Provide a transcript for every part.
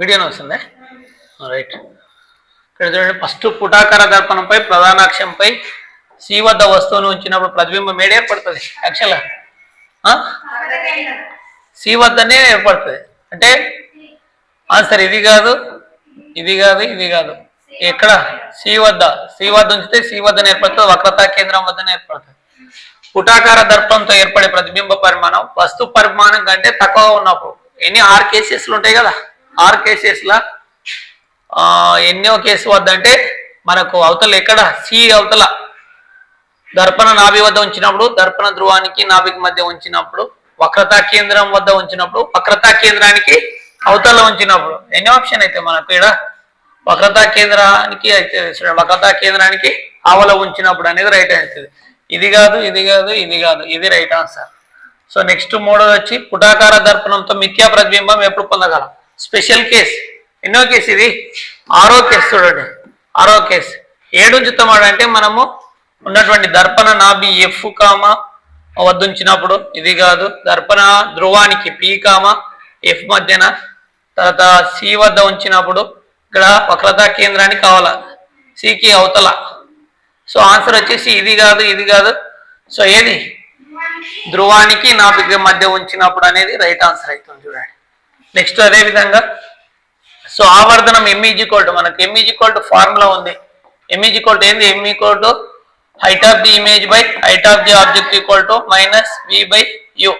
వీడియోనే వస్తుందా? రైట్ ఇక్కడ చూడండి ఫస్ట్ పుటాకార దర్పణంపై ప్రధాన అక్షంపై సి వద్ద వస్తువును ఉంచినప్పుడు ప్రతిబింబం ఏడు ఏర్పడుతుంది? యాక్చువల్గా సి వద్దనే ఏర్పడుతుంది. అంటే ఆన్సర్ ఇది కాదు ఇది కాదు ఇది కాదు. ఎక్కడ? సి వద్ద సి వద్ద ఉంచితే సి వద్దనే ఏర్పడుతుంది వక్రతా కేంద్రం వద్దనే ఏర్పడుతుంది. పుటాకార దర్పంతో ఏర్పడే ప్రతిబింబ పరిమాణం వస్తు పరిమాణం కంటే తక్కువ ఉన్నప్పుడు. ఎన్ని? ఆరు కేసెస్లు ఉంటాయి కదా. ఆరు కేసెస్లా ఎన్నో కేసు వద్ద అంటే మనకు అవతల ఎక్కడ సి అవతల దర్పణ నాభి వద్ద ఉంచినప్పుడు దర్పణ ధ్రువానికి నాభికి మధ్య ఉంచినప్పుడు వక్రతా కేంద్రం వద్ద ఉంచినప్పుడు వక్రతా కేంద్రానికి అవతల ఉంచినప్పుడు ఎన్ని ఆప్షన్ అయితే మనకు ఇక్కడ. వక్రతా కేంద్రానికి అయితే వక్రతా కేంద్రానికి ఆవల ఉంచినప్పుడు అనేది రైట్ అవుతుంది ఇది కాదు ఇది కాదు ఇది కాదు ఇది రైట్ ఆన్సర్ సో నెక్స్ట్ మూడోది వచ్చి పుటాకార దర్పణంతో మిథ్యా ప్రతిబింబం ఎప్పుడు పొందగలం? Special case. ఎన్నో కేసు ఇది? ఆరో కేసు చూడండి. ఆరో కేసు. ఏడుంచుతామాడు అంటే మనము ఉన్నటువంటి దర్పణ నాభి ఎఫ్ కామ వద్దుంచినప్పుడు ఇది కాదు. దర్పణ ధ్రువానికి పి కామ ఎఫ్ మధ్యన తర్వాత సి వద్ద ఉంచినప్పుడు ఇక్కడ వక్రతా కేంద్రానికి కావాల. సికి అవతల. సో ఆన్సర్ వచ్చేసి ఇది కాదు ఇది కాదు. సో ఏది? ధ్రువానికి నాభికి మధ్య ఉంచినప్పుడు అనేది రైట్ ఆన్సర్ అవుతుంది చూడండి. నెక్స్ట్ అదే విధంగా సో ఆవర్ధనం ఎంఈజీ కోల్డ్ మనకు ఎంఈజీ కోల్డ్ ఫార్ములా ఉంది. ఎంఈజీ కోల్డ్ ఏంది? M equal height of the image by height of the object equal to minus V by U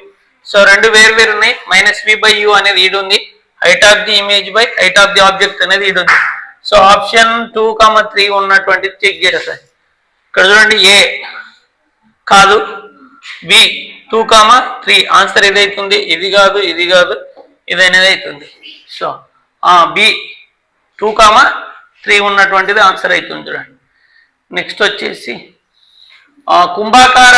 so రెండు వేరు వేరు ఉన్నాయి. మైనస్ వి బై యు అనేది ఈడు ఉంది. Height of the image by height of the object అనేది ఈడు ఉంది. So option two comma three ఉన్నటువంటి చెక్ చేస్తాయి ఇక్కడ చూడండి ఏ కాదు. B two comma three answer ఏదైతుంది? ఇది కాదు ఇది కాదు. ఇది అనేది అవుతుంది so B two comma three ఉన్నటువంటిది ఆన్సర్ అవుతుంది చూడండి. నెక్స్ట్ వచ్చేసి కుంభాకార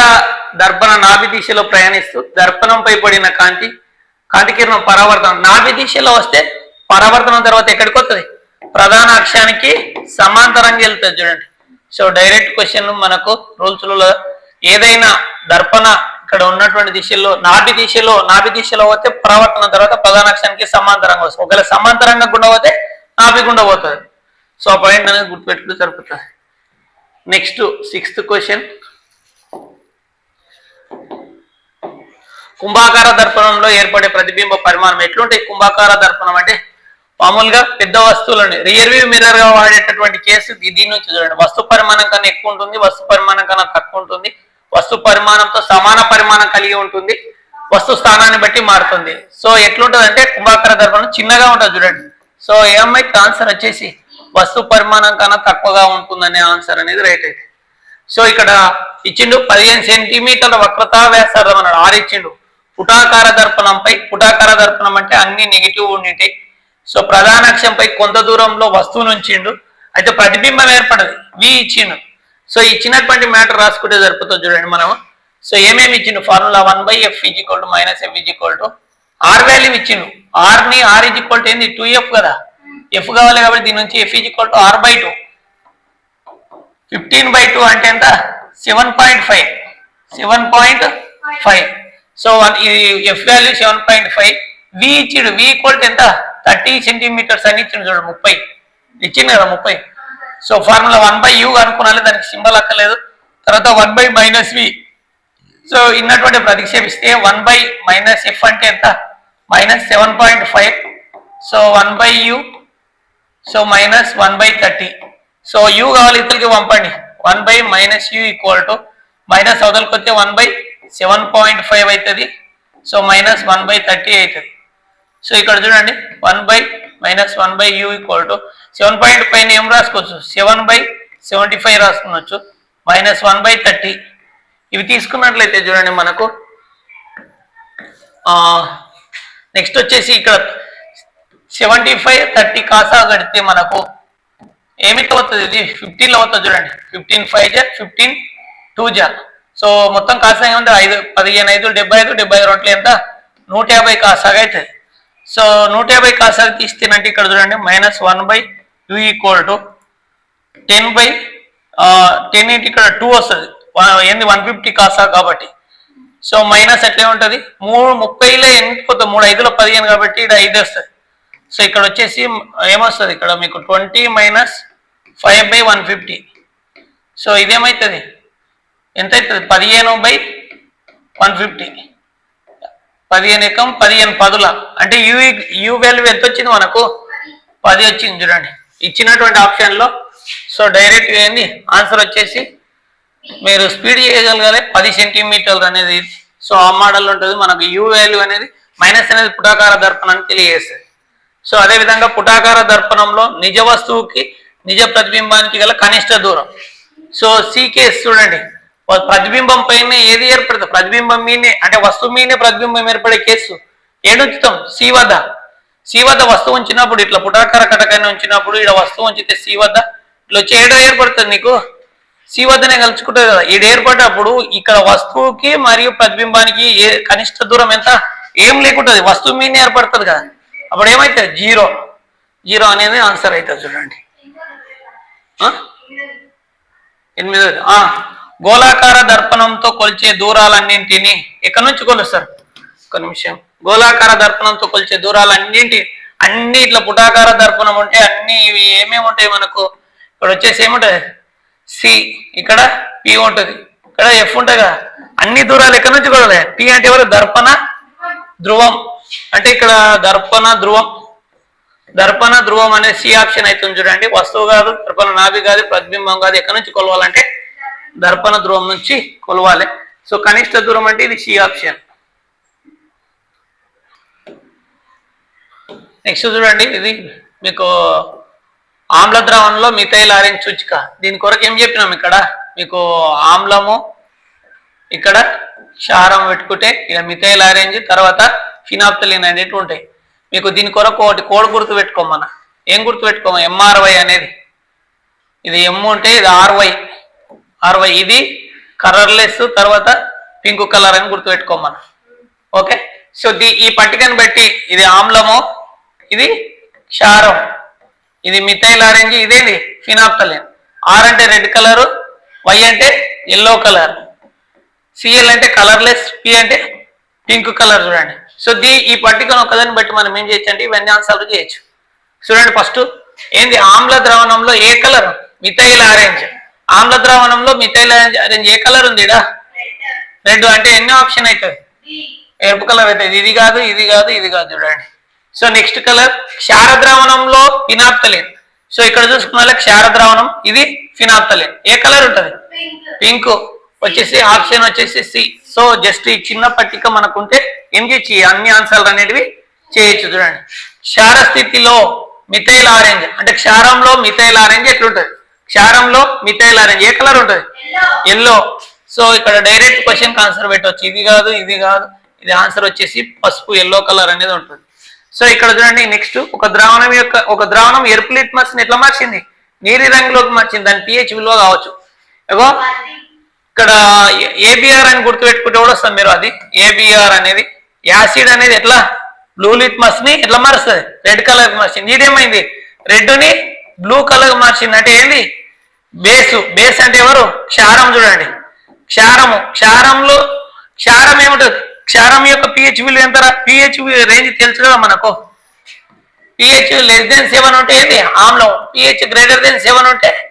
దర్పణ నాభి దిశలో ప్రయాణిస్తూ దర్పణంపై పడిన కాంతి కాంతికిరణం పరావర్తనం. నాభి దిశలో వస్తే పరావర్తనం తర్వాత ఎక్కడికి వస్తుంది? ప్రధాన అక్షానికి సమాంతరంగా వెళ్తుంది చూడండి. సో డైరెక్ట్ క్వశ్చన్ మనకు రూల్స్లలో ఏదైనా దర్పణ ఇక్కడ ఉన్నటువంటి దిశలో నాభి దిశలో నాభి దిశలో పోతే ప్రవర్తన తర్వాత ప్రధానాక్షానికి సమాంతరంగా వస్తుంది. ఒకవేళ సమాంతరంగా గుండా పోతే నాభి గుండా పోతుంది. సో ఆ పాయింట్ అనేది గుర్తుపెట్టుకుంటే సరిపోతుంది. నెక్స్ట్ సిక్స్త్ క్వశ్చన్ కుంభాకార దర్పణంలో ఏర్పడే ప్రతిబింబ పరిమాణం ఎట్లుంటాయి కుంభాకార దర్పణం అంటే మామూలుగా పెద్ద వస్తువులని రియర్వ్యూ మిర్రర్గా వాడేటటువంటి కేసు దీని నుంచి చూడండి. వస్తు పరిమాణం కన్నా ఎక్కువ ఉంటుంది వస్తు పరిమాణం కన్నా తక్కువ ఉంటుంది. వస్తు పరిమాణంతో సమాన పరిమాణం కలిగి ఉంటుంది. వస్తు స్థానాన్ని బట్టి మారుతుంది. సో ఎట్లుంటుంది అంటే కుంభాకార దర్పణం చిన్నగా ఉంటుంది చూడండి. సో ఏమై ఆన్సర్ వచ్చేసి వస్తు పరిమాణం కన్నా తక్కువగా ఉంటుందనే ఆన్సర్ అనేది రైట్ అయితే. సో ఇక్కడ ఇచ్చిండు పదిహేను సెంటీమీటర్ల వక్రతా వ్యాసార్థం అన్నాడు. ఆరు ఇచ్చిండు. పుటాకార దర్పణంపై పుటాకార దర్పణం అంటే అన్ని నెగిటివ్ ఉండింటాయి సో ప్రధాన అక్షంపై కొంత దూరంలో వస్తువును ఉంచిండు. అయితే ప్రతిబింబం ఏర్పడదు. వి ఇచ్చిండు. సో ఇచ్చినటువంటి మ్యాటర్ రాసుకుంటే సరిపోతుంది చూడండి మనం సో ఏమేమి ఇచ్చిండు? Formula one by F equal to minus F equal to R value ఇచ్చిండు. ఆర్ని ఆర్ ఈక్వల్ టు ఏంది? టూ ఎఫ్ కదా. ఎఫ్ కావాలి కాబట్టి దీని నుంచి F equal to R by two. Fifteen by two అంటే ఎంత? Seven point five. Seven point five. So ఇది F value seven point five. V ఇచ్చిండు. వి ఈక్వల్ ఎంత? థర్టీ సెంటీమీటర్స్ అని ఇచ్చిండు చూడు ముప్పై. ఇచ్చింది కదా ముప్పై. So formula one by U అనుకున్నాను దానికి సింబల్ అక్కర్లేదు. తర్వాత one by minus V. So ఇన్నటువంటి ప్రతిక్షేపిస్తే వన్ బై మైనస్ ఎఫ్ అంటే ఎంత? Minus seven point five. So one by U. So minus one by thirty. So U కావాలి ఇతరులకి పంపండి. One by minus U equal to minus అవతలకి వస్తే one by seven point five అవుతుంది. So minus one by thirty అవుతుంది. So ఇక్కడ చూడండి one by minus one by U equal to seven point five ఏం రాసుకోవచ్చు? సెవెన్ బై సెవెంటీ ఫైవ్ రాసుకున్నచ్చు minus one by thirty ఇవి తీసుకున్నట్లయితే చూడండి మనకు నెక్స్ట్ వచ్చేసి ఇక్కడ సెవెంటీ ఫైవ్ థర్టీ కాసా కడితే మనకు ఏమిటి అవుతుంది ఇది ఫిఫ్టీన్లో అవుతుంది చూడండి. ఫిఫ్టీన్ ఫైవ్ జా ఫిఫ్టీన్ టూ జా. సో మొత్తం కాసా ఏముంది? ఐదు పదిహేను ఐదు డెబ్బై ఐదు డెబ్బై ఐదు ఎంత? నూట యాభై కాసాగా అవుతుంది. సో నూట యాభై కాసాలు తీస్తేనంటే ఇక్కడ చూడండి minus one by U equal to ten by ten ఇంటి ఇక్కడ టూ వస్తుంది. ఏంది వన్ ఫిఫ్టీ కాసా కాబట్టి. సో మైనస్ ఎట్లే ఉంటుంది? మూడు ముప్పైలో ఎన్ని పోతుంది మూడు ఐదులో పదిహేను కాబట్టి ఇక్కడ ఐదు వస్తుంది. సో ఇక్కడ వచ్చేసి ఏమొస్తుంది? ఇక్కడ మీకు twenty minus five by one fifty. So ఇదేమవుతుంది ఎంత అవుతుంది పదిహేను బై వన్ ఫిఫ్టీ. పదిహేను ఎకం పదిహేను పదుల. అంటే యూ యూ వాల్యూ ఎంత వచ్చింది మనకు? పది వచ్చింది చూడండి. ఇచ్చినటువంటి ఆప్షన్లో. సో డైరెక్ట్ ఏంది? ఆన్సర్ వచ్చేసి మీరు స్పీడ్ చేయగలగాలి. పది సెంటీమీటర్లు అనేది. సో ఆ మోడల్ ఉంటుంది. మనకు యూ వాల్యూ అనేది మైనస్ అనేది పుటాకార దర్పణాన్ని తెలియజేస్తుంది. సో అదే విధంగా పుటాకార దర్పణంలో నిజ వస్తువుకి నిజ ప్రతిబింబానికి గల కనిష్ట దూరం. సో సీకేస్ చూడండి. ప్రతిబింబం పైన ఏది ఏర్పడుతుంది ప్రతిబింబం మీనే అంటే వస్తువు మీనే ప్రతిబింబం ఏర్పడే కేసు. ఏడుంచుతాం. సి వద్ద సి వద్ద వస్తువు ఉంచినప్పుడు ఇట్లా పుటాకర కటకాన్ని ఉంచినప్పుడు ఇక్కడ వస్తువు ఉంచితే సి వద్ద ఇట్లా వచ్చి ఏడ ఏర్పడుతుంది నీకు? సి వద్దనే కదా. ఈడ ఏర్పడినప్పుడు ఇక్కడ వస్తువుకి మరియు ప్రతిబింబానికి ఏ కనిష్ట దూరం ఎంత? ఏం లేకుంటుంది. వస్తువు మీద ఏర్పడుతుంది కదా. అప్పుడు ఏమవుతుంది జీరో. జీరో అనేది ఆన్సర్ అవుతుంది చూడండి. ఆ? గోళాకార దర్పణంతో కొలిచే దూరాలన్నింటినీ ఎక్కడి నుంచి కొలుస్తారు? ఒక నిమిషం. గోళాకార దర్పణంతో కొలిచే దూరాలన్నింటి అన్ని ఇట్లా పుటాకార దర్పణం ఉంటే అన్ని ఇవి ఏమేమి ఉంటాయి మనకు? ఇక్కడ వచ్చేసి ఏముంటుంది? సి. ఇక్కడ పి ఉంటుంది. ఇక్కడ ఎఫ్ ఉంటుంది కదా అన్ని దూరాలు ఎక్కడి నుంచి కొలవాలి? పి అంటే ఎవరు? దర్పణ ధ్రువం. అంటే ఇక్కడ దర్పణ ధ్రువం. దర్పణ ధ్రువం అనే సి ఆప్షన్ అవుతుంది చూడండి. వస్తువు కాదు దర్పణ నాభి కాదు ప్రతిబింబం కాదు. ఎక్కడి నుంచి కొలవాలంటే దర్పణ దూరం నుంచి కొలవాలి. సో కనిష్ట దూరం అంటే ఇది సి ఆప్షన్ నెక్స్ట్ చూడండి ఇది మీకు ఆమ్ల ద్రావణంలో మిథైల్ ఆరెంజ్ సూచిక. దీని కొరకు ఏం చెప్పినాం ఇక్కడ? మీకు ఆమ్లము ఇక్కడ క్షారం పెట్టుకుంటే ఇక మిథైల్ ఆరెంజ్ తర్వాత ఫినాప్తలిన్ అనేటివి ఉంటాయి. మీకు దీని కొరకు ఒకటి కోడ్ గుర్తు పెట్టుకోమన్న. ఏం గుర్తు పెట్టుకోమ ఎంఆర్వై అనేది. ఇది ఎం ఉంటే ఇది ఆర్వై అరవై ఇది కలర్లెస్ తర్వాత పింక్ కలర్ అని గుర్తుపెట్టుకోమని. ఓకే సో దీ ఈ పట్టికను బట్టి ఇది ఆమ్లము ఇది క్షారం. ఇది మిథైల్ ఆరెంజ్ ఇదేంటి ఫినాప్తలిన్. ఆర్ అంటే రెడ్ కలరు వై అంటే ఎల్లో కలర్. సిఎల్ అంటే కలర్లెస్ పి అంటే పింక్ కలర్ చూడండి. సో దీ ఈ పట్టికను ఒకదాన్ని బట్టి మనం ఏం చేయొచ్చు అంటే ఇవన్నీ ఆన్సర్లు చేయొచ్చు. చూడండి ఫస్ట్ ఏంది? ఆమ్ల ద్రావణంలో ఏ కలర్? Methyl orange. ఆమ్ల ద్రావణంలో మిథైల్ అరేంజ్ ఏ కలర్ ఉందిడా రెడ్ అంటే ఎన్ని ఆప్షన్ అవుతుంది ఎరుపు కలర్ అవుతుంది ఇది కాదు ఇది కాదు ఇది కాదు చూడండి. సో నెక్స్ట్ కలర్ క్షార ద్రావణంలో ఫినాప్తలిన్. సో ఇక్కడ చూసుకున్న క్షార ద్రావణం ఇది ఫినాప్తలిన్. ఏ కలర్ ఉంటుంది? పింక్. వచ్చేసి ఆప్షన్ వచ్చేసి సి. సో జస్ట్ ఈ చిన్న పట్టిక మనకుంటే ఏం చేయొచ్చు అన్ని ఆన్సర్లు అనేటివి చేయొచ్చు చూడండి. క్షార స్థితిలో మిథైల్ ఆరెంజ్ అంటే క్షారంలో మిథైల్ ఆరెంజ్ ఎట్లుంటుంది? క్షారంలో మిథైల్ ఆరెంజ్ ఏ కలర్ ఉంటుంది? ఎల్లో సో ఇక్కడ డైరెక్ట్ క్వశ్చన్ ఆన్సర్ పెట్టవచ్చు ఇది కాదు ఇది కాదు. ఇది ఆన్సర్ వచ్చేసి పసుపు ఎల్లో కలర్ అనేది ఉంటుంది. సో ఇక్కడ చూడండి నెక్స్ట్ ఒక ద్రావణం యొక్క ఒక ద్రావణం ఎరుపు లిట్మస్ ఎట్లా మార్చింది? నీలి రంగులోకి మార్చింది. దాని పిహెచ్ విలువ కావచ్చు. ఏగో ఇక్కడ ఏబిఆర్ అని గుర్తుపెట్టుకుంటే కూడా వస్తుంది మీరు అది. ఏబిఆర్ అనేది. యాసిడ్ అనేది ఎట్లా? బ్లూ లిట్మస్ని ఎట్లా మారుస్తుంది? రెడ్ కలర్ మార్చింది. ఇదేమైంది? రెడ్ని బ్లూ కలర్ మార్చింది. అంటే ఏంది? బేసు బేస్ అంటే ఎవరు? క్షారం చూడండి. క్షారము క్షారంలో క్షారం ఏముంటుంది క్షారం యొక్క పిహెచ్ విలువ ఎంత పిహెచ్ రేంజ్ తెలుసు కదా మనకు. పిహెచ్ లెస్ దెన్ సెవెన్ ఉంటే ఏంది? ఆమ్లం. పిహెచ్ గ్రేటర్ దెన్ సెవెన్ ఉంటే?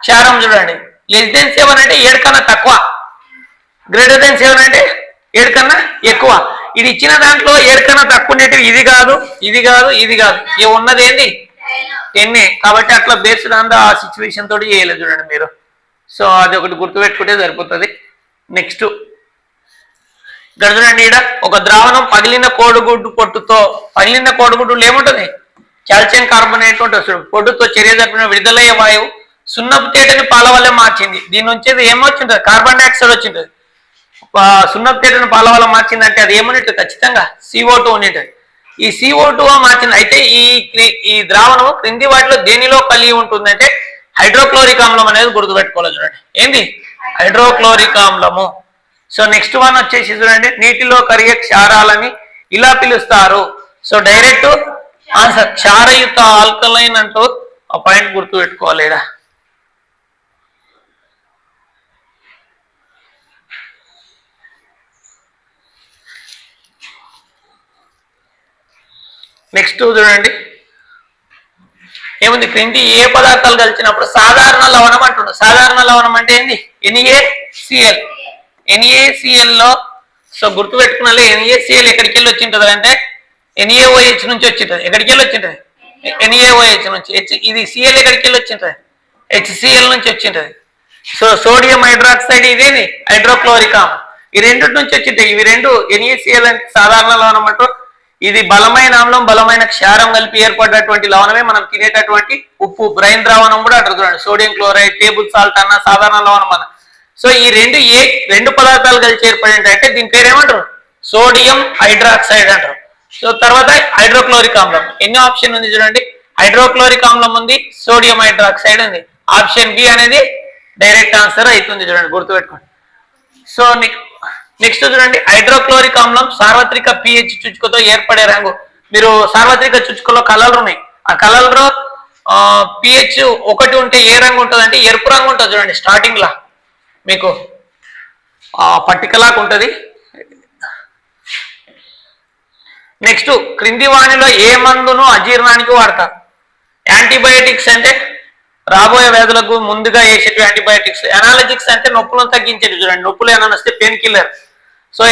క్షారం చూడండి. లెస్ దెన్ సెవెన్ అంటే ఏడు కన్నా తక్కువ. గ్రేటర్ దెన్ సెవెన్ అంటే ఏడు కన్నా ఎక్కువ. ఇది ఇచ్చిన దాంట్లో ఏడు కన్నా తక్కువ ఉండేటివి ఇది కాదు ఇది కాదు ఇది కాదు. ఏ ఉన్నది ఏంది? ఎన్ని కాబట్టి అట్లా బేస్డ్ ఆన్ ఆ సిచ్యువేషన్ తోటి చేయలేదు చూడండి మీరు. సో అది ఒకటి గుర్తుపెట్టుకుంటే సరిపోతుంది. నెక్స్ట్ ఇక్కడ చూడండి ఈడ ఒక ద్రావణం పగిలిన కోడిగుడ్డు పొట్టుతో పగిలిన కోడిగుడ్డులో ఏముంటుంది? కాల్షియం కార్బోనేట్ ఉంటుంది పొట్టుతో చర్య జరిపిన విడుదలయ్యే వాయువు సున్నపు తేటని పాల వల్ల మార్చింది. దీని నుంచి అది ఏమొచ్చింటుంది కార్బన్ డైఆక్సైడ్ వచ్చింటుంది సున్నపు తేటని పాల వల్ల మార్చిందంటే అది ఏముంటుంది ఖచ్చితంగా సిఓ టూ ఉండింటుంది ఈ సిఓ టూ మార్చింది అయితే ఈ క్రి- ఈ ద్రావణము క్రింది వాటిలో దేనిలో కలిగి ఉంటుందంటే హైడ్రోక్లోరిక్ ఆమ్లం అనేది గుర్తుపెట్టుకోవాలి చూడండి. ఏంది? హైడ్రోక్లోరిక్ ఆమ్లము సో నెక్స్ట్ వన్ వచ్చేసి చూడండి నీటిలో కరిగే క్షారాలని ఇలా పిలుస్తారు. సో డైరెక్ట్ ఆన్సర్ క్షారయుక్త ఆల్కలైన్ అంటూ ఆ పాయింట్ గుర్తు పెట్టుకోవాలి నెక్స్ట్ చూడండి. ఏముంది? క్రింది ఏ పదార్థాలు కలిసినప్పుడు సాధారణ లవణం అంటున్నాడు సాధారణ లవణం అంటే ఏంది? ఎన్ఏసిఎల్ ఎన్ఏసిఎల్లో సో గుర్తు పెట్టుకున్నా ఎన్ఏసిఎల్ ఎక్కడికి వెళ్ళి వచ్చింటది అంటే? ఎన్ఏఓహెచ్ నుంచి వచ్చింటది. ఎక్కడికి వెళ్ళి వచ్చింటది? ఎన్ఏఓహెచ్ నుంచి. హెచ్ ఇది సిఎల్ ఎక్కడికి వెళ్ళి వచ్చింటది? హెచ్సిఎల్ నుంచి వచ్చింటది. సో సోడియం హైడ్రాక్సైడ్ ఇదేది హైడ్రోక్లోరికామ్ ఈ రెండు నుంచి వచ్చింటాయి. ఇవి రెండు ఎన్ఏసిఎల్ అంటే సాధారణ లవణం అంటూ ఇది బలమైన ఆమ్లం బలమైన క్షారం కలిపి ఏర్పడినటువంటి లవణమే మనం తినేటటువంటి ఉప్పు బ్రైన్ ద్రావణం కూడా అంటారు చూడండి. సోడియం క్లోరైడ్ టేబుల్ సాల్ట్ అన్న సాధారణ లవణం అన్న. సో ఈ రెండు ఏ రెండు పదార్థాలు కలిసి ఏర్పడిందంటే దీని పేరు ఏమంటారు? సోడియం హైడ్రాక్సైడ్ అంటారు. సో తర్వాత హైడ్రోక్లోరిక్ ఆమ్లం. ఎన్ని ఆప్షన్ ఉంది చూడండి? హైడ్రోక్లోరిక్ ఆమ్లం ఉంది సోడియం హైడ్రాక్సైడ్ ఉంది. ఆప్షన్ బి అనేది డైరెక్ట్ ఆన్సర్ అవుతుంది చూడండి గుర్తుపెట్టుకోండి. సో నెక్స్ట్ చూడండి హైడ్రోక్లోరిక్ ఆమ్లం సార్వత్రిక పిహెచ్ చుచుకతో ఏర్పడే రంగు. మీరు సార్వత్రిక చుచుకలో కలర్లు ఉన్నాయి. ఆ కలర్లో పిహెచ్ ఒకటి ఉంటే ఏ రంగు ఉంటుంది అంటే ఎరుపు రంగు ఉంటుంది చూడండి స్టార్టింగ్ లా. మీకు పట్టికలాగా ఉంటుంది. నెక్స్ట్ క్రింది వాణిలో ఏ మందును అజీర్ణానికి వాడతారు? యాంటీబయోటిక్స్ అంటే రాబోయే వ్యాధులకు ముందుగా వేసేటివి యాంటీబయోటిక్స్ ఎనాలజిక్స్ అంటే నొప్పులను తగ్గించేది చూడండి నొప్పులు ఏమైనా వస్తే పెయిన్ కిల్లర్ సో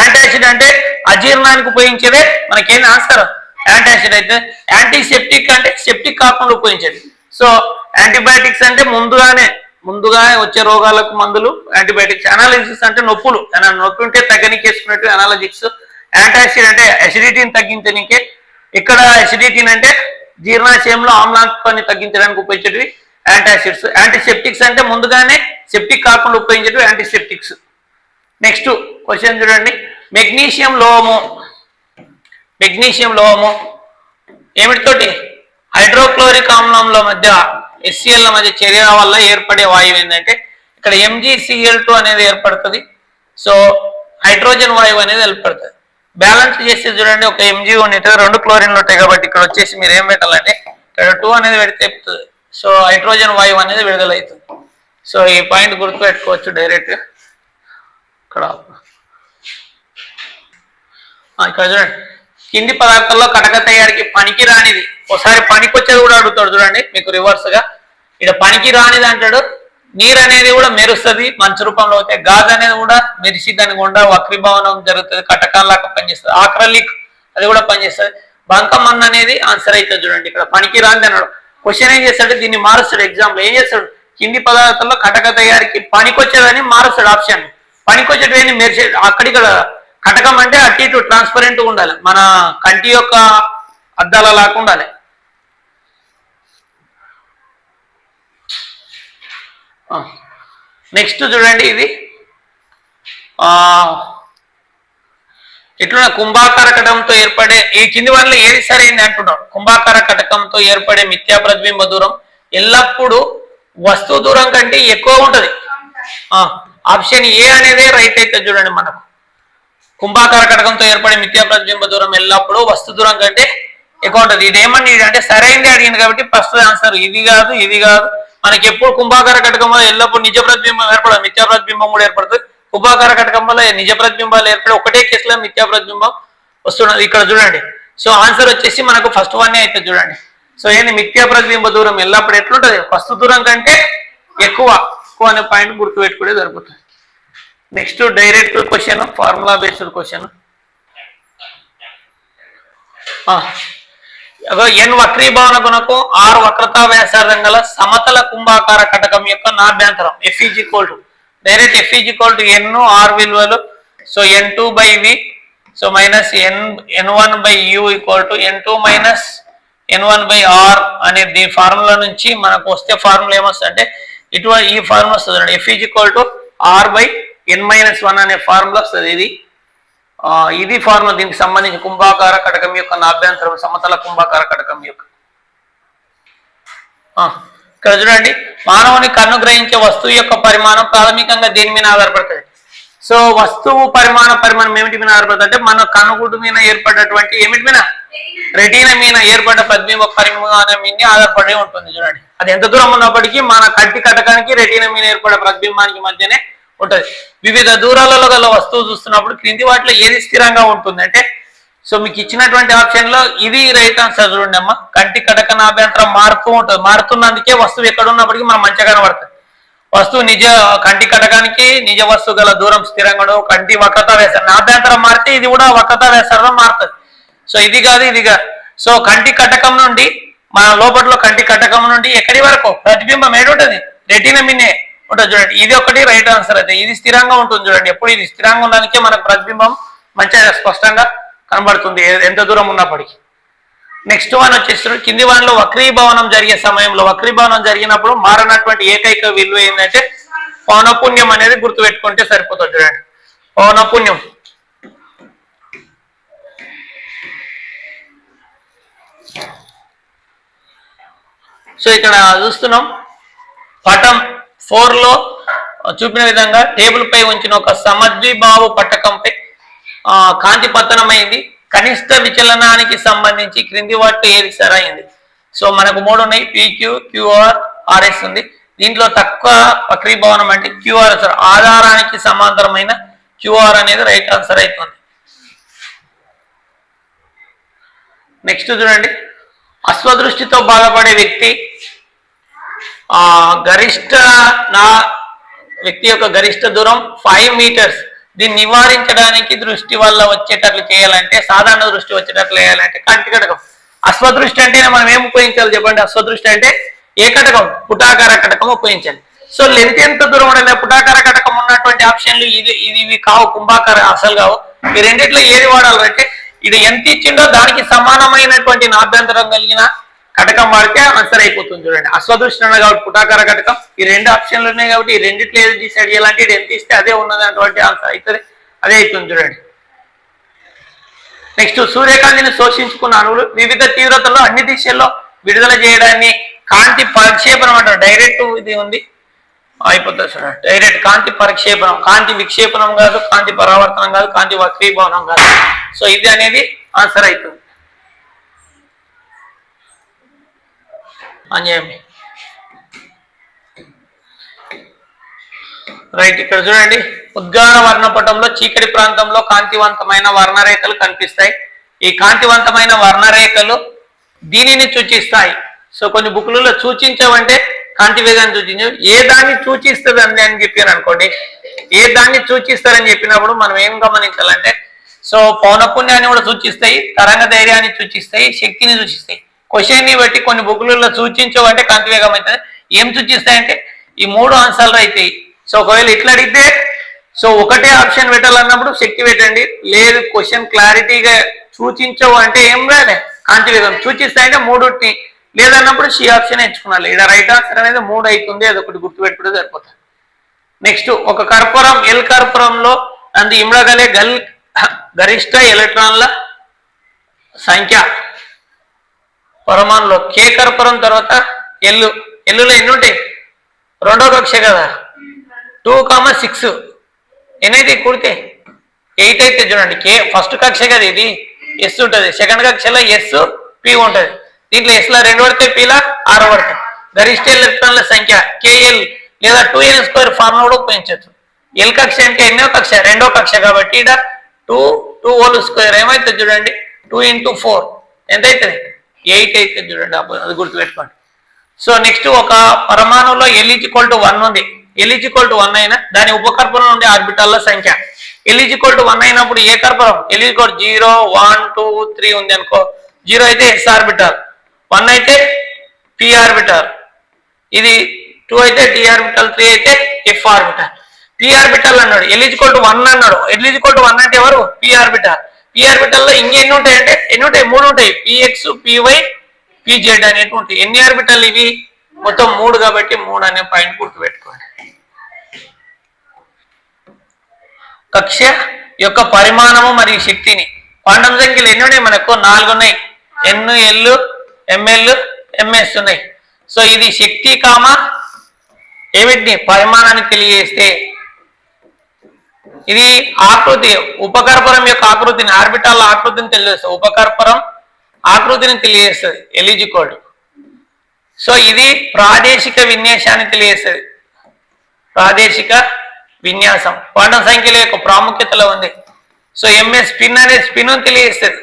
యాంటాసిడ్ అంటే అజీర్ణానికి ఉపయోగించేదే మనకేం ఆన్సర్ యాంటాసిడ్ అయితే యాంటీసెప్టిక్ అంటే సెప్టిక్ కాకుండా ఉపయోగించేది. సో యాంటీబయాటిక్స్ అంటే ముందుగానే ముందుగా వచ్చే రోగాలకు మందులు యాంటీబయాటిక్స్ అనాలజిక్స్ అంటే నొప్పులు. నొప్పి ఉంటే తగ్గనికేసుకున్నట్టు అనాలజిక్స్ యాంటాసిడ్ అంటే అసిడిటీని తగ్గించడానికి ఇక్కడ అసిడిటీని అంటే జీర్ణాశయంలో ఆమ్లాత్వాన్ని తగ్గించడానికి ఉపయోగించేటివి యాంటాసిడ్స్. యాంటీసెప్టిక్స్ అంటే ముందుగానే సెప్టిక్ కాకుండా ఉపయోగించేటివి యాంటీసెప్టిక్స్. నెక్స్ట్ క్వశ్చన్ చూడండి. మెగ్నీషియం లోహము మెగ్నీషియం లోహము ఏమిటితోటి హైడ్రోక్లోరిక్ ఆమ్లంల మధ్య ఎస్సీఎల్ల మధ్య చర్య వల్ల ఏర్పడే వాయువు ఏంటంటే ఇక్కడ ఎంజీసీఎల్ టూ అనేది ఏర్పడుతుంది. సో హైడ్రోజన్ వాయువు అనేది ఏర్పడుతుంది. బ్యాలెన్స్ చేసి చూడండి ఒక ఎంజీ యూనిట్ రెండు క్లోరిన్లు ఉంటాయి కాబట్టి ఇక్కడ వచ్చేసి మీరు ఏం పెట్టాలంటే ఇక్కడ టూ అనేది పెడితే చెప్తుంది సో హైడ్రోజన్ వాయువు అనేది విడుదలవుతుంది. సో ఈ పాయింట్ గుర్తుపెట్టుకోవచ్చు డైరెక్ట్గా ఇక్కడ. ఇక్కడ చూడండి. కింది పదార్థాల్లో కటక తయారీకి పనికి రానిది. ఒకసారి పనికి వచ్చేది కూడా అడుగుతాడు చూడండి మీకు రివర్స్గా. ఇక్కడ పనికి రానిది అంటాడు. నీరు అనేది కూడా మెరుస్తుంది మంచు రూపంలో అవుతాయి. గాజు అనేది కూడా మెరిసి దాని గుండా వక్రీభవనం జరుగుతుంది కటకాల్లాగా పనిచేస్తుంది. ఆక్రలిక్ అది కూడా పనిచేస్తుంది. బంకమన్న అనేది ఆన్సర్ అవుతుంది చూడండి ఇక్కడ పనికి రానిది అన్నాడు. క్వశ్చన్ ఏం చేస్తాడు? దీన్ని మారుస్తాడు. ఎగ్జామ్ ఏం చేస్తాడు? కింది పదార్థంలో కటక తయారీకి పనికొచ్చేదని మారుస్తాడు ఆప్షన్ పనికొచ్చేటివన్నీ మెరిసే అక్కడిక్కడ కటకం అంటే అటు ఇటు ట్రాన్స్పరెంట్ ఉండాలి. మన కంటి యొక్క అద్దాల లాగా ఉండాలి. నెక్స్ట్ చూడండి ఇది. ఎట్లున్న ఇట్లా కుంభాకార కటకంతో ఏర్పడే ఈ కింది వనలో ఏది సరైంది అంటున్నాం కుంభాకార కటకంతో ఏర్పడే మిథ్యా ప్రతిబింబ దూరం ఎల్లప్పుడూ వస్తు దూరం కంటే ఎక్కువ ఉంటుంది. ఆప్షన్ ఏ అనేదే రైట్ అయితే చూడండి మనకు. కుంభాకార కటకంతో ఏర్పడే మిథ్యా ప్రతిబింబ దూరం ఎల్లప్పుడూ వస్తు దూరం కంటే ఎక్కువ ఉంటుంది. ఇది ఏమని అంటే సరైనది అడిగింది కాబట్టి ఫస్ట్ ఆన్సర్ ఇది కాదు ఇది కాదు. మనకి ఎప్పుడు కుంభాకార కటకం వల్ల ఎల్లప్పుడు నిజ ప్రతిబింబం ఏర్పడదు మిథ్యా ప్రతిబింబం కూడా ఏర్పడుతుంది కుంభాకార కటకం వల్ల నిజ ప్రతిబింబాలు ఏర్పడే ఒకటే కేసులో మిథ్యా ప్రతిబింబం వస్తున్నది. ఇక్కడ చూడండి. సో ఆన్సర్ వచ్చేసి మనకు ఫస్ట్ వన్ అయితే చూడండి. సో ఏంది? మిథ్యా ప్రతిబింబ దూరం ఎల్లప్పుడు ఎట్లుంటది? ఫస్ట్ దూరం కంటే ఎక్కువ. తక్కువ అనే పాయింట్ గుర్తు సరిపోతుంది. Next direct question formula based question N వక్రీభవన గుణకు ఆరు వక్రతా వ్యాసార్థం గల సమతల కుంభాకార కటకం యొక్క నాభ్యంతరం. F is equal to direct F is equal to N R విలువలు. So N two by V so minus N N one by U equal to N two minus N one by R అనే దీని formula నుంచి మనకు వస్తే formula ఏమొస్తుంది ఇటు ఇటువంటి ఈ ఫార్ములా వస్తుంది F is equal to R by N minus one అనే ఫార్ములా వస్తుంది ఇది. ఇది ఫార్ములా దీనికి సంబంధించి కుంభాకార కటకం యొక్క నాభ్యంతరం సమతల కుంభాకార కటకం యొక్క. ఇక్కడ చూడండి. మానవుని కన్ను గ్రహించే వస్తువు యొక్క పరిమాణం ప్రాథమికంగా దేని మీద ఆధారపడుతుంది? సో వస్తువు పరిమాణ పరిమాణం ఏమిటి మీద ఆధారపడుతుంది? అంటే మన కన్నుగుడ్డు మీద ఏర్పడినటువంటి ఏమిటి మీద? రెటీనా మీద ఏర్పడ్డ ప్రతిబింబ పరిమాణం మీద ఆధారపడి ఉంటుంది చూడండి. అది ఎంత దూరం ఉన్నప్పటికీ మన కంటి కటకానికి రెటీనా మీద ఏర్పడే ప్రతిబింబానికి మధ్యనే ఉంటది. వివిధ దూరాలలో గల వస్తువు చూస్తున్నప్పుడు క్రింది వాటిలో ఏది స్థిరంగా ఉంటుంది అంటే సో మీకు ఇచ్చినటువంటి ఆప్షన్లో ఇది రైట్ ఆన్సర్ చూడండి అమ్మా కంటి కటక నాభ్యంతరం మారుతూ ఉంటుంది. మారుతున్నందుకే వస్తువు ఎక్కడ ఉన్నప్పటికీ మనం మంచిగా కనబడుతుంది. వస్తువు నిజ కంటి కటకానికి నిజ వస్తువు గల దూరం స్థిరంగా కంటి వక్రత వేస్తారు నాభ్యంతరం మారితే ఇది కూడా వక్రత వేస్తారో మారుతుంది. సో ఇది కాదు ఇది కాదు. సో కంటి కటకం నుండి మన లోపట్లో కంటి కటకం నుండి ఎక్కడి వరకు? ప్రతిబింబం ఏడుంటుంది రెటీన మిన్నే ఉంటుంది చూడండి. ఇది ఒకటి రైట్ ఆన్సర్ అయితే. ఇది స్థిరంగా ఉంటుంది చూడండి. ఎప్పుడు ఇది స్థిరంగా ఉండడానికే మనకు ప్రతిబింబం మంచిగా స్పష్టంగా కనబడుతుంది ఎంత దూరం ఉన్నప్పటికీ. నెక్స్ట్ వన్ వచ్చేసి కింది వన్లో వక్రీభవనం జరిగే సమయంలో వక్రీభవనం జరిగినప్పుడు మారనటువంటి ఏకైక విలువ ఏంటంటే పౌనపుణ్యం అనేది గుర్తుపెట్టుకుంటే సరిపోతుంది చూడండి. పౌనపుణ్యం. సో ఇక్కడ చూస్తున్నాం పటం ఫోర్లో చూపిన విధంగా టేబుల్ పై ఉంచిన ఒక సమద్విభావు పట్టకంపై కాంతి పతనమైంది. కనిష్ట విచలనానికి సంబంధించి క్రింది వాటి ఏది సరైంది? సో మనకు మూడు ఉన్నాయి పీక్యూ క్యూఆర్ ఆర్ఎస్ ఉంది. దీంట్లో తక్కువ వక్రీభవనం అంటే క్యూఆర్ సార్ ఆధారానికి సమాంతరమైన క్యూఆర్ అనేది రైట్ ఆన్సర్ అవుతుంది. నెక్స్ట్ చూడండి. అస్వదృష్టితో బాధపడే వ్యక్తి ఆ గరిష్ట నా వ్యక్తి యొక్క గరిష్ట దూరం ఫైవ్ మీటర్స్ దీన్ని నివారించడానికి దృష్టి వల్ల వచ్చేటట్లు చేయాలంటే సాధారణ దృష్టి వచ్చేటట్లు చేయాలంటే కంటి కటకం. అశ్వదృష్టి అంటే మనం ఏం ఉపయోగించాలి చెప్పండి? అశ్వదృష్టి అంటే ఏ కటకం? పుటాకార కటకం ఉపయోగించాలి సో లెంత్ ఎంత దూరం ఉండాలి? పుటాకార కటకం ఉన్నటువంటి ఆప్షన్లు ఇది ఇది ఇవి కావు కుంభాకార అసలు కావు. ఈ రెండిట్లో ఏది వాడాలంటే ఇది ఎంత ఇచ్చిండో దానికి సమానమైనటువంటి నాభ్యంతరం కలిగిన కటకం వాడితే ఆన్సర్ అయిపోతుంది చూడండి. అస్వదృష్టి కాబట్టి పుటాకార కటకం ఈ రెండు ఆప్షన్లు ఉన్నాయి కాబట్టి ఈ రెండిట్లో ఏది డిసైడ్ చేయాలంటే ఇది ఎంత ఇస్తే అదే ఉన్నదన్నటువంటి ఆన్సర్ అవుతుంది అదే అవుతుంది చూడండి. నెక్స్ట్ సూర్యకాంతిని శోషించుకున్న అణువులు వివిధ తీవ్రతలో అన్ని దిశల్లో విడుదల చేయడాన్ని కాంతి పరిక్షేపణం అంటారు డైరెక్ట్ ఇది ఉంది. అయిపోతుంది సార్. డైరెక్ట్ కాంతి పరిక్షేపణం. కాంతి విక్షేపణం కాదు కాంతి పరావర్తనం కాదు కాంతి వక్రీభవనం కాదు. సో ఇది అనేది ఆన్సర్ అవుతుంది. అంజేయండి రైట్ ఇక్కడ చూడండి. ఉద్గాన వర్ణపటంలో చీకటి ప్రాంతంలో కాంతివంతమైన వర్ణరేఖలు కనిపిస్తాయి. ఈ కాంతివంతమైన వర్ణరేఖలు దీనిని సూచిస్తాయి. సో కొన్ని బుక్లలో సూచించవంటే కాంతి వేగాన్ని సూచించు ఏ దాన్ని సూచిస్తుంది అని అని చెప్పాను అనుకోండి ఏ దాన్ని సూచిస్తారని చెప్పినప్పుడు మనం ఏం గమనించాలంటే సో పౌనపుణ్యాన్ని కూడా సూచిస్తాయి తరంగ ధైర్యాన్ని సూచిస్తాయి శక్తిని సూచిస్తాయి. క్వశ్చన్ని బట్టి కొన్ని బుక్లలో సూచించవంటే కాంతి వేగం అవుతుంది. ఏం సూచిస్తాయంటే ఈ మూడు అంశాలు అవుతాయి సో ఒకవేళ ఇట్లా అడిగితే సో ఒకటే ఆప్షన్ పెట్టాలన్నప్పుడు శక్తి పెట్టండి. లేదు క్వశ్చన్ క్లారిటీగా సూచించవు అంటే ఏం రాలే. కాంతి వేగం సూచిస్తాయంటే మూడుని లేదన్నప్పుడు సి ఆప్షన్ ఎంచుకోవాలి ఇక్కడ రైట్ ఆన్సర్ అనేది మూడు అవుతుంది అది ఒకటి గుర్తుపెట్టుకుంటే సరిపోతుంది. నెక్స్ట్ ఒక కర్పూరం ఎల్ కర్పూరంలో అందు ఇమ్లగలే గల్ గరిష్ట ఎలక్ట్రాన్ల సంఖ్య పరమాణులో. కే కర్పూరం తర్వాత ఎల్లు ఎల్లులో ఎన్ని ఉంటాయి? రెండో కక్ష కదా. టూ కామ సిక్స్ ఎన్నైతే కూడితే? ఎయిట్ అయితే చూడండి. కే ఫస్ట్ కక్ష కదా ఇది. ఎస్ ఉంటుంది. సెకండ్ కక్షలో ఎస్ పి ఉంటుంది. దీంట్లో ఎస్లా రెండు పడితే పిలా ఆరు పడతాయి. గరిష్ట ఎలక్ట్రాన్ల సంఖ్య కేఎల్ లేదా టూ ఎల్ స్క్వేర్ ఫార్మ్ కూడా ఉపయోగించవచ్చు. ఎల్ కక్ష అంటే ఎన్నో కక్ష? రెండో కక్ష కాబట్టి ఇక్కడ టూ టూ హోల్ స్క్వేర్ ఏమైతుంది చూడండి? టూ ఇంటూ ఫోర్ ఎంత అవుతుంది ఎయిట్ అయితే చూడండి. అది గుర్తుపెట్టుకోండి. సో నెక్స్ట్ ఒక పరమాణువులో ఎల్ టు వన్ ఉంది. ఎల్ టు వన్ అయినా దాని ఉపకర్పణలో ఉండే ఆర్బిటాల్ల సంఖ్య. ఎల్ టు వన్ అయినప్పుడు ఏ కర్పరం L zero one two three ఉంది అనుకో. జీరో అయితే ఎస్ ఆర్బిటాల్ వన్ అయితే పి ఆర్బిటాల్ ఇది టూ అయితే డి ఆర్బిటల్ త్రీ అయితే ఎఫ్ ఆర్బిటల్ పి ఆర్బిటల్ అన్నాడు. ఎల్ ఈక్వల్ టు వన్ అన్నాడు. ఎల్ ఈక్వల్ టు వన్ అంటే ఎవరు? పి ఆర్బిటల్ పి ఆర్బిటల్లో ఇంకెన్ని ఉంటాయి అంటే ఎన్ని ఉంటాయి? మూడు ఉంటాయి. పిఎక్స్ పివై పిజెడ్ అనేటువంటి ఎన్ని ఆర్బిటల్ ఇవి? మొత్తం మూడు కాబట్టి మూడు అనే పాయింట్ గుర్తుపెట్టుకోండి. కక్ష యొక్క పరిమాణము మరియు శక్తిని. క్వాంటం సంఖ్యలు ఎన్ని ఉన్నాయి మనకు? నాలుగు ఉన్నాయి. ఎన్ను ఎల్లు ఎంఎల్ ఎంఎస్ ఉన్నాయి. సో ఇది శక్తి కామ? ఏమిటిని పరిమాణాన్ని తెలియజేస్తే? ఇది ఆకృతి ఉపకర్పరం యొక్క ఆకృతిని ఆర్బిటాల్ ఆకృతిని తెలియజేస్తుంది. ఉపకర్పరం ఆకృతిని తెలియజేస్తుంది. ఎలిజికోల్డ్ సో ఇది ప్రాదేశిక విన్యాసాన్ని తెలియజేస్తుంది. ప్రాదేశిక విన్యాసం. పాఠం సంఖ్యల యొక్క ప్రాముఖ్యతలో ఉంది. సో ఎంఎస్ స్పిన్ అనే స్పిన్ తెలియజేస్తుంది.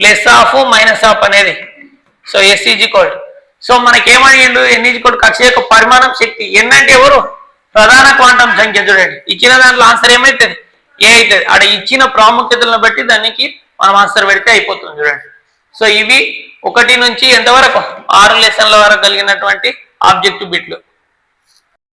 ప్లస్ ఆఫ్ మైనస్ ఆఫ్ అనేది. సో ఎస్ ఈజ్ సో మనకేమడిగిండు ఎన్ ఈజ్ కక్ష యొక్క పరిమాణం శక్తి. ఎన్ అంటే ఎవరు? ప్రధాన క్వాంటం సంఖ్య చూడండి. ఇచ్చిన దాంట్లో ఆన్సర్ ఏమైతుంది? ఏ అవుతుంది. అక్కడ ఇచ్చిన ప్రాముఖ్యతలను బట్టి దానికి మనం ఆన్సర్ పెడితే అయిపోతుంది చూడండి. సో ఇవి ఒకటి నుంచి ఎంతవరకు? ఆరు లెసన్ల వరకు కలిగినటువంటి ఆబ్జెక్టివ్ బిట్లు